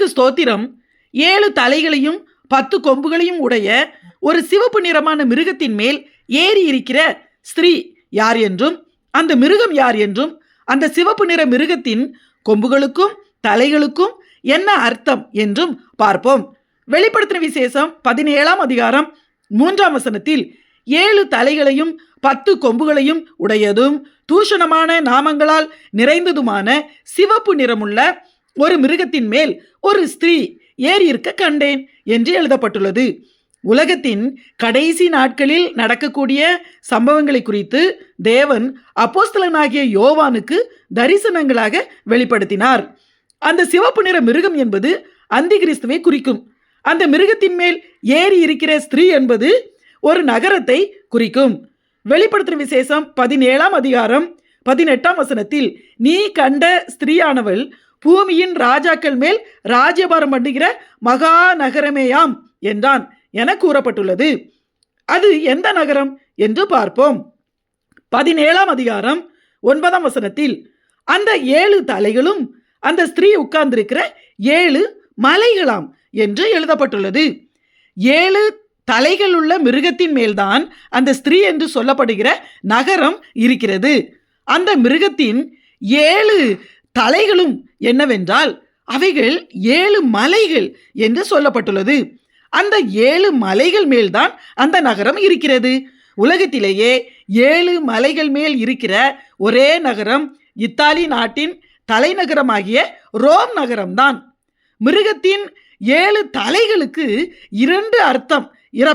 கர்த்தருக்கு ஸ்தோத்திரம். ஏழு தலைகளையும் பத்து கொம்புகளையும் உடைய ஒரு சிவப்பு நிறமான மிருகத்தின் மேல் ஏறி இருக்கிற ஸ்திரீ யார் என்றும் அந்த மிருகம் யார் என்றும் அந்த சிவப்பு நிற மிருகத்தின் கொம்புகளுக்கும் தலைகளுக்கும் என்ன அர்த்தம் என்றும் பார்ப்போம். வெளிப்படுத்தின விசேஷம் பதினேழாம் அதிகாரம் மூன்றாம் வசனத்தில் ஏழு தலைகளையும் பத்து கொம்புகளையும் உடையதும் தூஷணமான நாமங்களால் நிறைந்ததுமான சிவப்பு நிறமுள்ள ஒரு மிருகத்தின் மேல் ஒரு ஸ்திரீ ஏறி இருக்க கண்டேன் என்று எழுதப்பட்டுள்ளது. உலகத்தின் கடைசி நாட்களில் நடக்கக்கூடிய சம்பவங்களை குறித்து தேவன் அப்போஸ்தலனாகிய யோவானுக்கு தரிசனங்களாக வெளிப்படுத்தினார். அந்த சிவப்பு நிற மிருகம் என்பது அந்திகிறிஸ்துவை குறிக்கும். அந்த மிருகத்தின் மேல் ஏறி இருக்கிற ஸ்திரீ என்பது ஒரு நகரத்தை குறிக்கும். வெளிப்படுத்தின விசேஷம் பதினேழாம் அதிகாரம் பதினெட்டாம் வசனத்தில் நீ கண்ட ஸ்திரீயானவள் பூமியின் ராஜாக்கள் மேல் ராஜ்யபாரம் பண்ணுகிற மகா நகரமேயாம் என்றான் என கூறப்பட்டுள்ளது. அது எந்த நகரம் என்று பார்ப்போம். பதினேழாம் அதிகாரம் ஒன்பதாம் வசனத்தில் அந்த ஏழு தலைகளும் அந்த ஸ்திரீ உட்கார்ந்திருக்கிற ஏழு மலைகளாம் என்று எழுதப்பட்டுள்ளது. ஏழு தலைகள் உள்ள மிருகத்தின் மேல்தான் அந்த ஸ்திரீ என்று சொல்லப்படுகிற நகரம் இருக்கிறது. அந்த மிருகத்தின் ஏழு தலைகளும் என்னவென்றால் அவைகள் ஏழு மலைகள் என்று சொல்லப்பட்டுள்ளது. அந்த ஏழு மலைகள் மேல்தான் அந்த நகரம் இருக்கிறது. உலகத்திலேயே ஏழு மலைகள் மேல் இருக்கிற ஒரே நகரம் இத்தாலி நாட்டின் தலைநகரமாகிய ரோம் நகரம்தான். மிருகத்தின் ஏழு தலைகளுக்கு இரண்டு அர்த்தம்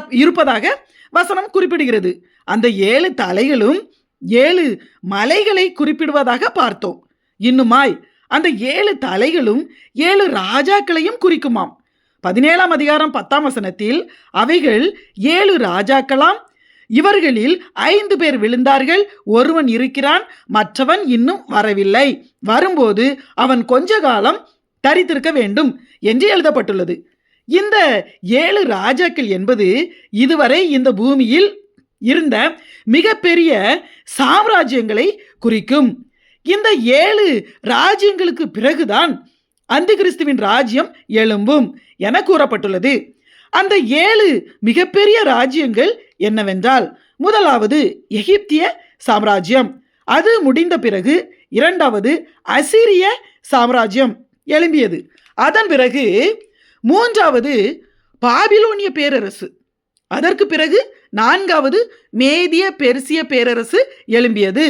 இருப்பதாக வசனம் குறிப்பிடுகிறது. அந்த ஏழு தலைகளும் ஏழு மலைகளை குறிப்பிடுவதாக பார்த்தோம். இன்னுமாய் அந்த ஏழு தலைகளும் ஏழு ராஜாக்களையும் குறிக்குமாம். பதினேழாம் அதிகாரம் பத்தாம் வசனத்தில் அவைகள் ஏழு ராஜாக்களாம் இவர்களில் ஐந்து பேர் விழுந்தார்கள் ஒருவன் இருக்கிறான் மற்றவன் இன்னும் வரவில்லை. வரும்போது அவன் கொஞ்ச காலம் தரித்திருக்க வேண்டும் என்று எழுதப்பட்டுள்ளது. இந்த ஏழு ராஜாக்கள் என்பது இதுவரை இந்த பூமியில் இருந்த மிகப்பெரிய சாம்ராஜ்யங்களை குறிக்கும். இந்த ஏழு ராஜ்யங்களுக்கு பிறகுதான் அந்த கிறிஸ்துவின் ராஜ்யம் எழும்பும் என கூறப்பட்டுள்ளது. அந்த ஏழு மிகப்பெரிய ராஜ்யங்கள் என்னவென்றால் முதலாவது எகிப்திய சாம்ராஜ்யம் அது முடிந்த பிறகு இரண்டாவது அசிரிய சாம்ராஜ்யம் எழும்பியது. அதன் பிறகு மூன்றாவது பாபிலோனிய பேரரசு அதற்கு பிறகு நான்காவது மேதிய பெர்சிய பேரரசு எழும்பியது.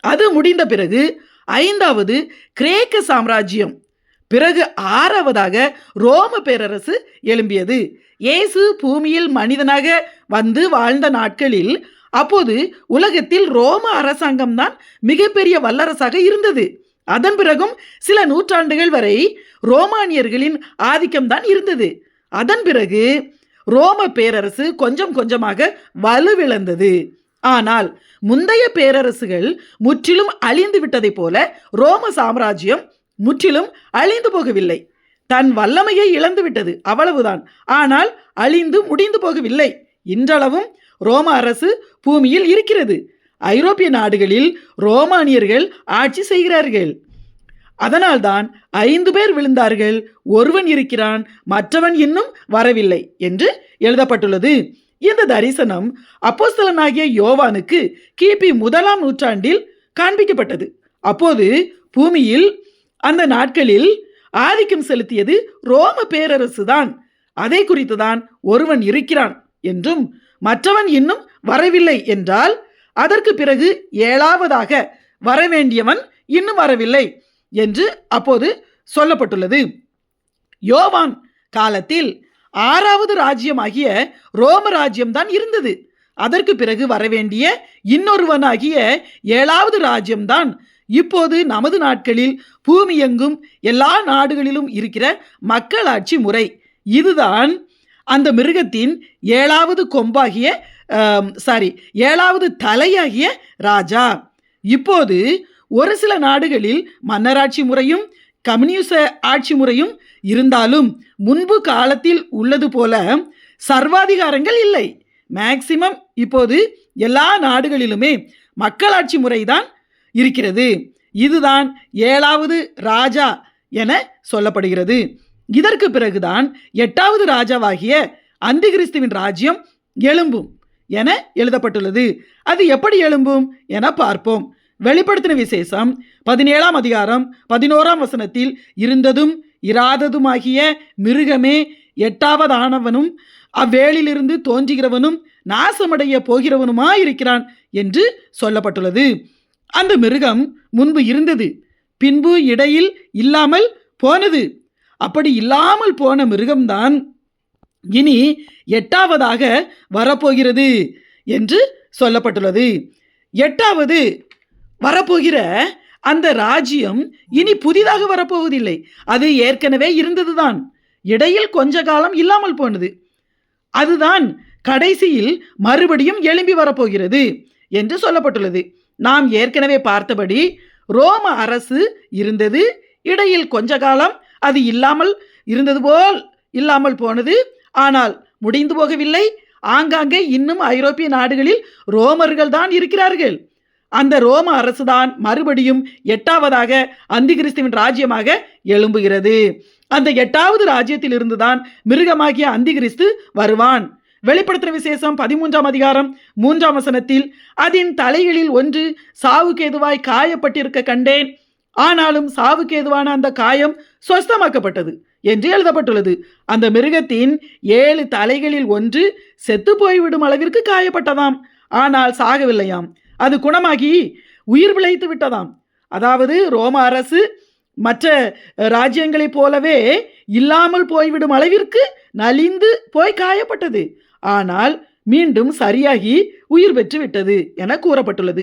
அது முடிந்த பிறகு ஐந்தாவது கிரேக்க சாம்ராஜ்யம். பிறகு ஆறாவதாக ரோம பேரரசு எழும்பியது. இயேசு பூமியில் மனிதனாக வந்து வாழ்ந்த நாட்களில் அப்போது உலகத்தில் ரோம அரசாங்கம்தான் மிகப்பெரிய வல்லரசாக இருந்தது. அதன் பிறகும் சில நூற்றாண்டுகள் வரை ரோமானியர்களின் ஆதிக்கம்தான் இருந்தது. அதன் பிறகு ரோம பேரரசு கொஞ்சம் கொஞ்சமாக வலுவிழந்தது. ஆனால் முந்தைய பேரரசுகள் முற்றிலும் அழிந்து விட்டதைப் போல ரோம சாம்ராஜ்யம் முற்றிலும் அழிந்து போகவில்லை. தன் வல்லமையை இழந்து விட்டது அவ்வளவுதான். ஆனால் அழிந்து முடிந்து போகவில்லை. இன்றளவும் ரோம அரசு பூமியில் இருக்கிறது. ஐரோப்பிய நாடுகளில் ரோமானியர்கள் ஆட்சி செய்கிறார்கள். அதனால்தான் ஐந்து பேர் விழுந்தார்கள். ஒருவன் இருக்கிறான். மற்றவன் இன்னும் வரவில்லை என்று எழுதப்பட்டுள்ளது. இந்த தரிசனம் அப்போஸ்தலனாகிய யோவானுக்கு கிபி முதலாம் நூற்றாண்டில் காண்பிக்கப்பட்டது. அப்போது பூமியில் அந்த நாட்களில் ஆதிக்கம் செலுத்தியது ரோம பேரரசு தான் அதை குறித்துதான் ஒருவன் இருக்கிறான் என்றும் மற்றவன் இன்னும் வரவில்லை என்றால் அதற்கு பிறகு ஏழாவதாக வரவேண்டியவன் இன்னும் வரவில்லை என்று அப்போது சொல்லப்பட்டுள்ளது. யோவான் காலத்தில் ஆறாவது ராஜ்யமாகிய ரோம ராஜ்யம்தான் இருந்தது. அதற்கு பிறகு வரவேண்டிய இன்னொருவனாகிய ஏழாவது ராஜ்யம்தான். இப்போது நமது நாட்களில் பூமி எங்கும் எல்லா நாடுகளிலும் இருக்கிற மக்களாட்சி முறை. இதுதான் அந்த மிருகத்தின் ஏழாவது கொம்பாகிய சாரி ஏழாவது தலையாகிய ராஜா. இப்போது ஒரு சில நாடுகளில் மன்னராட்சி முறையும் கம்யூனிச ஆட்சி முறையும் இருந்தாலும் முன்பு காலத்தில் உள்ளது போல சர்வாதிகாரங்கள் இல்லை. மேக்சிமம் இப்போது எல்லா நாடுகளிலுமே மக்களாட்சி முறைதான் இருக்கிறது. இதுதான் ஏழாவது ராஜா என சொல்லப்படுகிறது. இதற்கு பிறகுதான் எட்டாவது ராஜாவாகிய அந்திகிறிஸ்துவின் ராஜ்யம் எழும்பும் என எழுதப்பட்டுள்ளது. அது எப்படி எழும்பும் என பார்ப்போம். வெளிப்படுத்தின விசேஷம் பதினேழாம் அதிகாரம் பதினோராம் வசனத்தில் இருந்ததும் இராததுமாகிய மிருகமே எட்டாவதானவனும் அவ்வேளிலிருந்து தோன்றுகிறவனும் நாசமடைய போகிறவனுமாயிருக்கிறான் என்று சொல்லப்பட்டுள்ளது. அந்த மிருகம் முன்பு இருந்தது பின்பு இடையில் இல்லாமல் போனது. அப்படி இல்லாமல் போன மிருகம்தான் இனி எட்டாவதாக வரப்போகிறது என்று சொல்லப்பட்டுள்ளது. எட்டாவது வரப்போகிற அந்த ராஜ்யம் இனி புதிதாக வரப்போவதில்லை. அது ஏற்கனவே இருந்ததுதான். இடையில் கொஞ்ச காலம் இல்லாமல் போனது. அதுதான் கடைசியில் மறுபடியும் எழும்பி வரப்போகிறது என்று சொல்லப்பட்டுள்ளது. நாம் ஏற்கனவே பார்த்தபடி ரோம அரசு இருந்தது. இடையில் கொஞ்ச காலம் அது இல்லாமல் இருந்தது போல் இல்லாமல் போனது. ஆனால் முடிந்து போகவில்லை. ஆங்காங்கே இன்னும் ஐரோப்பிய நாடுகளில் ரோமர்கள் தான் இருக்கிறார்கள். அந்த ரோம அரசுதான் மறுபடியும் எட்டாவதாக அந்திகிறிஸ்துவின் ராஜ்யமாக எழும்புகிறது. அந்த எட்டாவது ராஜ்யத்தில் இருந்துதான் மிருகமாகிய அந்திகிறிஸ்து வருவான். வெளிப்படுத்துகிற விசேஷம் பதிமூன்றாம் அதிகாரம் மூன்றாம் வசனத்தில் அதன் தலைகளில் ஒன்று சாவுக்கு எதுவாய் காயப்பட்டிருக்க கண்டேன். ஆனாலும் சாவுக்கு எதுவான அந்த காயம் சொஸ்தமாக்கப்பட்டது என்று எழுதப்பட்டுள்ளது. அந்த மிருகத்தின் ஏழு தலைகளில் ஒன்று செத்து போய்விடும் அளவிற்கு காயப்பட்டதாம். ஆனால் சாகவில்லையாம். அது குணமாகி உயிர் பிழைத்து விட்டதாம். அதாவது ரோம அரசு மற்ற ராஜ்யங்களைப் போலவே இல்லாமல் போய்விடும் அளவிற்கு நலிந்து போய் காயப்பட்டது. ஆனால் மீண்டும் சரியாகி உயிர் பெற்று விட்டது என கூறப்பட்டுள்ளது.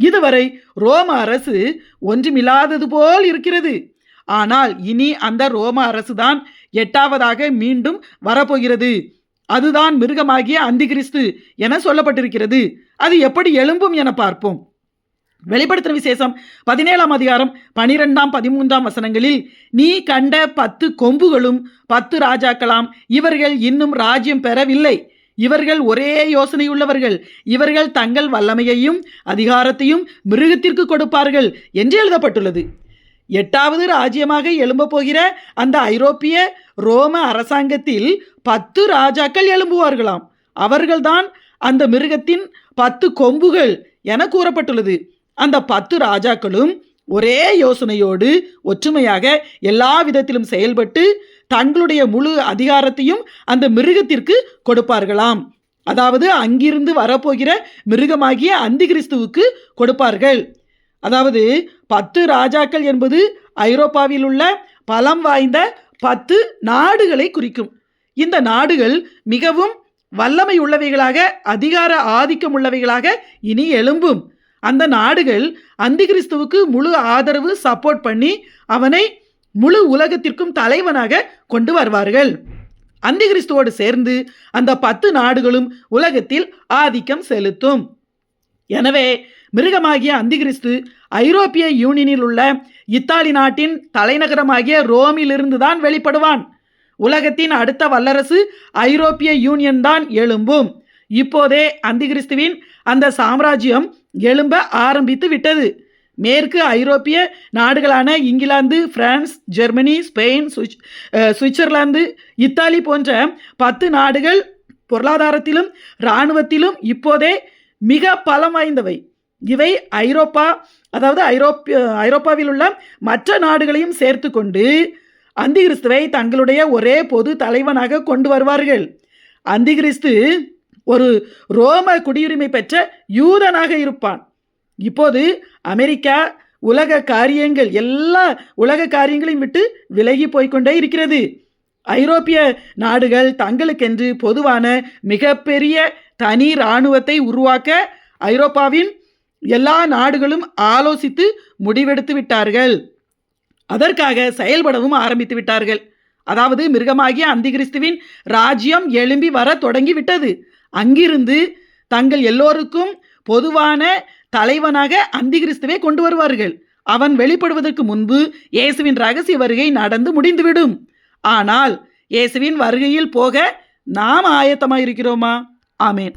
இதுவரை ரோம அரசு ஒன்றுமில்லாதது போல் இருக்கிறது. ஆனால் இனி அந்த ரோம அரசுதான் எட்டாவதாக மீண்டும் வரப்போகிறது. அதுதான் மிருகமாகிய அந்திகிறிஸ்து என சொல்லப்பட்டிருக்கிறது. அது எப்படி எழும்பும் என பார்ப்போம். வெளிப்படுத்தின விசேஷம் பதினேழாம் அதிகாரம் பனிரெண்டாம் பதிமூன்றாம் வசனங்களில் நீ கண்ட பத்து கொம்புகளும் பத்து ராஜாக்களாம் இவர்கள் இன்னும் ராஜ்யம் பெறவில்லை. இவர்கள் ஒரே யோசனையுள்ளவர்கள். இவர்கள் தங்கள் வல்லமையையும் அதிகாரத்தையும் மிருகத்திற்கு கொடுப்பார்கள் என்று எழுதப்பட்டுள்ளது. எட்டாவது ராஜ்யமாக எழும்ப போகிற அந்த ஐரோப்பிய ரோம அரசாங்கத்தில் பத்து ராஜாக்கள் எழும்புவார்களாம். அவர்கள்தான் அந்த மிருகத்தின் பத்து கொம்புகள் என கூறப்பட்டுள்ளது. அந்த பத்து ராஜாக்களும் ஒரே யோசனையோடு ஒற்றுமையாக எல்லா விதத்திலும் செயல்பட்டு தங்களுடைய முழு அதிகாரத்தையும் அந்த மிருகத்திற்கு கொடுப்பார்களாம். அதாவது அங்கிருந்து வரப்போகிற மிருகமாகிய அந்திகிறிஸ்துவுக்கு கொடுப்பார்கள். அதாவது பத்து ராஜாக்கள் என்பது ஐரோப்பாவில் உள்ள பலம் வாய்ந்த பத்து நாடுகளை குறிக்கும். இந்த நாடுகள் மிகவும் வல்லமை உள்ளவைகளாக அதிகார ஆதிக்கம் உள்ளவைகளாக இனி எழும்பும். அந்த நாடுகள் அந்திகிறிஸ்துவுக்கு முழு ஆதரவு சப்போர்ட் பண்ணி அவனை முழு உலகத்திற்கும் தலைவனாக கொண்டு வருவார்கள். அந்திகிறிஸ்துவோடு சேர்ந்து அந்த பத்து நாடுகளும் உலகத்தில் ஆதிக்கம் செலுத்தும். எனவே மிருகமாகிய அந்திகிறிஸ்து ஐரோப்பிய யூனியனில் உள்ள இத்தாலி நாட்டின் தலைநகரமாகிய ரோமிலிருந்து தான் வெளிப்படுவான். உலகத்தின் அடுத்த வல்லரசு ஐரோப்பிய யூனியன் தான் எழும்பும். இப்போதே அந்திகிறிஸ்துவின் அந்த சாம்ராஜ்யம் எழும்ப ஆரம்பித்து விட்டது. மேற்கு ஐரோப்பிய நாடுகளான இங்கிலாந்து பிரான்ஸ் ஜெர்மனி ஸ்பெயின் சுவிட்ச் சுவிட்சர்லாந்து இத்தாலி போன்ற பத்து நாடுகள் பொருளாதாரத்திலும் இராணுவத்திலும் இப்போதே மிக பலம் வாய்ந்தவை. இவை ஐரோப்பா அதாவது ஐரோப்பிய ஐரோப்பாவில் உள்ள மற்ற நாடுகளையும் சேர்த்து கொண்டு அந்திகிறிஸ்துவை தங்களுடைய ஒரே பொது தலைவனாக கொண்டு வருவார்கள். அந்திகிறிஸ்து ஒரு ரோம குடியுரிமை பெற்ற யூதனாக இருப்பான். இப்போது அமெரிக்கா உலக காரியங்கள் எல்லா உலக காரியங்களையும் விட்டு விலகி போய்க்கொண்டே இருக்கிறது. ஐரோப்பிய நாடுகள் தங்களுக்கென்று பொதுவான மிகப்பெரிய தனி இராணுவத்தை உருவாக்க ஐரோப்பாவின் எல்லா நாடுகளும் ஆலோசித்து முடிவெடுத்து விட்டார்கள். அதற்காக செயல்படவும் ஆரம்பித்து விட்டார்கள். அதாவது மிருகமாகிய அந்திகிறிஸ்துவின் ராஜ்யம் எழும்பி வர தொடங்கி விட்டது. அங்கிருந்து தங்கள் எல்லோருக்கும் பொதுவான தலைவனாக அந்திகிறிஸ்துவை கொண்டு வருவார்கள். அவன் வெளிப்படுவதற்கு முன்பு இயேசுவின் ரகசிய வருகை நடந்து முடிந்துவிடும். ஆனால் இயேசுவின் வருகையில் போக நாம் ஆயத்தமாக இருக்கிறோமா ஆமேன்.